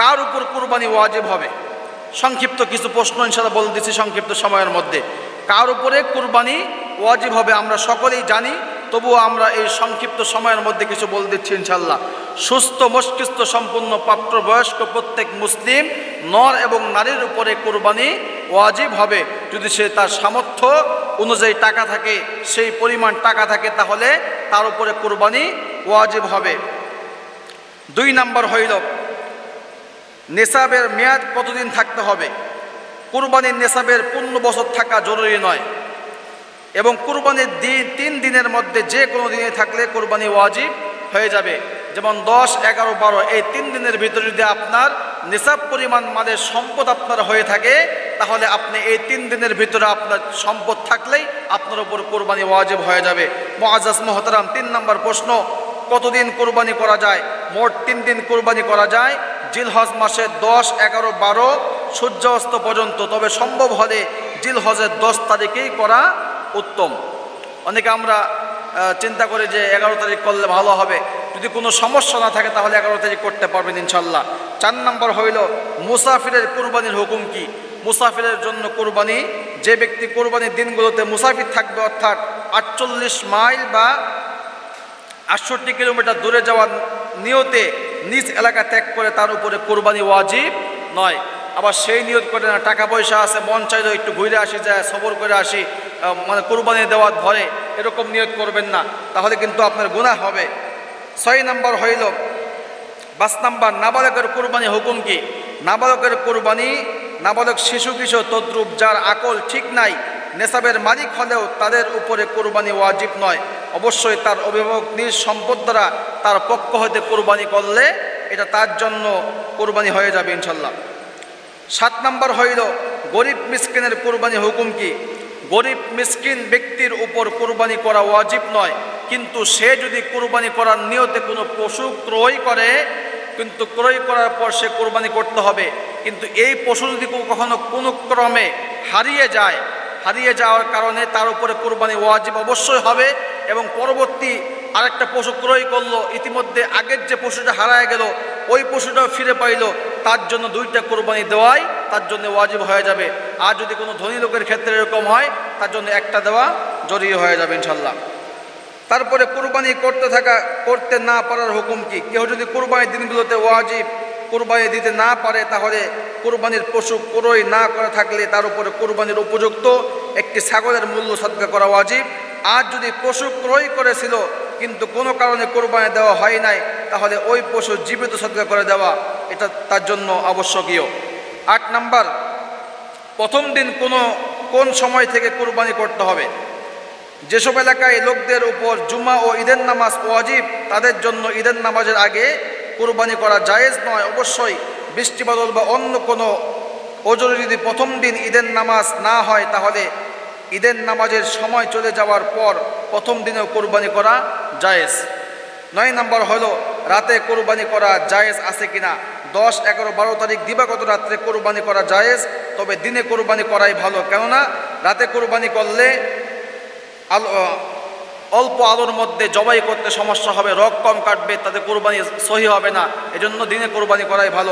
কার উপর কুরবানি ওয়াজিব হবে? সংক্ষিপ্ত কিছু প্রশ্ন ইনশাল্লাহ বলে দিচ্ছি সংক্ষিপ্ত সময়ের মধ্যে। কার উপরে কুরবানি ওয়াজিব হবে আমরা সকলেই জানি, তবুও আমরা এই সংক্ষিপ্ত সময়ের মধ্যে কিছু বলে দিচ্ছি ইনশাল্লাহ সুস্থ, মস্তিষ্ক সম্পূর্ণ প্রাপ্তবয়স্ক প্রত্যেক মুসলিম নর এবং নারীর উপরে কুরবানি ওয়াজিব হবে। যদি সে তার সামর্থ্য অনুযায়ী টাকা থাকে, সেই পরিমাণ টাকা থাকে, তাহলে তার উপরে কুরবানি ওয়াজিব হবে। দুই নাম্বার হইল নেশাবের মেয়াদ কতদিন থাকতে হবে? কুরবানির নেশাবের পূর্ণ বছর থাকা জরুরি নয়। এবং কুরবানির দিন তিন দিনের মধ্যে যে কোনো দিনে থাকলে কুরবানি ওয়াজিব হয়ে যাবে। যেমন দশ, এগারো, বারো, এই তিন দিনের ভিতরে যদি আপনার নিসাব পরিমাণ মানের সম্পদ আপনার হয়ে থাকে, তাহলে আপনি এই তিন দিনের ভিতরে আপনার সম্পদ থাকলেই আপনার উপর কোরবানি ওয়াজিব হয়ে যাবে। মোয়াজাজ মহতারাম, তিন নম্বর প্রশ্ন, কতদিন কোরবানি করা যায়? মোট তিন দিন কোরবানি করা যায় জিলহজ মাসে দশ, এগারো, বারো সূর্যাস্ত পর্যন্ত। তবে সম্ভব হলে জিলহজের দশ তারিখেই করা উত্তম। অনেকে আমরা চিন্তা করি যে এগারো তারিখ করলে ভালো হবে। যদি কোনো সমস্যা না থাকে তাহলে এগারো তারিখ করতে পারবেন ইনশাল্লাহ চার নম্বর হইল মুসাফিরের কুরবানির হুকুম কি? মুসাফিরের জন্য কোরবানি, যে ব্যক্তি কুরবানির দিনগুলোতে মুসাফির থাকবে, অর্থাৎ আটচল্লিশ মাইল বা আটষট্টি কিলোমিটার দূরে যাওয়ার নিয়তে নিজ এলাকা ত্যাগ করে তার উপরে কোরবানি ওয়াজিব নয়। আবার সেই নিয়ত করে না, টাকা পয়সা আছে, মন চাইলেও একটু ঘুরে আসি, যায় সবর করে আসি মানে কোরবানি দেওয়ার ভরে এরকম নিয়ত করবেন না। তাহলে কিন্তু আপনার গুনাহ হবে। ছয় নম্বর হইল, পাঁচ নাম্বার, নাবালকের কোরবানি হুকুম কি? নাবালকের কোরবানি, নাবালক শিশু কিশোর তদ্রুপ, যার আকল ঠিক নাই নেশাবের মালিক হলেও তাদের উপরে কোরবানি ওয়াজিব নয়। অবশ্যই তার অভিভাবক নিজ সম্পদ দ্বারা তার পক্ষ হতে কোরবানি করলে এটা তার জন্য কোরবানি হয়ে যাবে ইনশাল্লাহ। সাত নম্বর হইল, গরিব মিসকিনের কোরবানি হুকুম কি? গরিব মিসকিন ব্যক্তির উপর কোরবানি করা ওয়াজিব নয়, কিন্তু সে যদি কোরবানি করার নিয়তে কোনো পশু ক্রয় করে, কিন্তু ক্রয় করার পর সে কোরবানি করতে হবে। কিন্তু এই পশু যদি কখনো কোনো ক্রমে হারিয়ে যায় হারিয়ে যাওয়ার কারণে তার উপরে কোরবানি ওয়াজিব অবশ্যই হবে এবং পরবর্তী আরেকটা পশু ক্রয় করল, ইতিমধ্যে আগের যে পশুটা হারায় গেল, ওই পশুটাও ফিরে পাইলো, তার জন্য দুইটা কোরবানি দেওয়াই তার জন্য ওয়াজিব হয়ে যাবে। আর যদি কোনো ধনী লোকের ক্ষেত্রে এরকম হয়, তার জন্য একটা দেওয়া জরুরি হয়ে যাবে ইনশাল্লাহ তারপরে কোরবানি করতে থাকা, করতে না পারার হুকুম কি? কেউ যদি কোরবানির দিনগুলোতে ওয়াজিব কোরবানি দিতে না পারে, তাহলে কোরবানির পশু ক্রয় না করে থাকলে তার উপরে কোরবানির উপযুক্ত একটি ছাগলের মূল্য সৎকার করা ওয়াজিব। আর যদি পশু ক্রয় করেছিল, কিন্তু কোনো কারণে কোরবানি দেওয়া হয় নাই, তাহলে ওই পশু জীবিত সৎকার করে দেওয়া, এটা তার জন্য আবশ্যকীয়। আট নাম্বার, প্রথম দিন কোনো, কোন সময় থেকে কোরবানি করতে হবে? যেসব এলাকায় লোকদের উপর জুমা ও ঈদের নামাজ ওয়াজিব, তাদের জন্য ঈদের নামাজের আগে কোরবানি করা জায়েজ নয়। অবশ্যই বৃষ্টি বদল বা অন্য কোনো ওজোর যদি প্রথম দিন ঈদের নামাজ না হয়, তাহলে ঈদের নামাজের সময় চলে যাওয়ার পর প্রথম দিনেও কোরবানি করা জায়েজ। নয় নম্বর হলো, রাতে কোরবানি করা জায়েজ আছে কিনা? দশ, এগারো, বারো তারিখ দিবাগত রাত্রে কোরবানি করা জায়েজ, তবে দিনে কোরবানি করাই ভালো। কেননা, রাতে কোরবানি করলে আলো অল্প আলোর মধ্যে জবাই করতে সমস্যা হবে রক কম কাটবে, তাতে কোরবানি সহি হবে না। এজন্য দিনে কোরবানি করাই ভালো।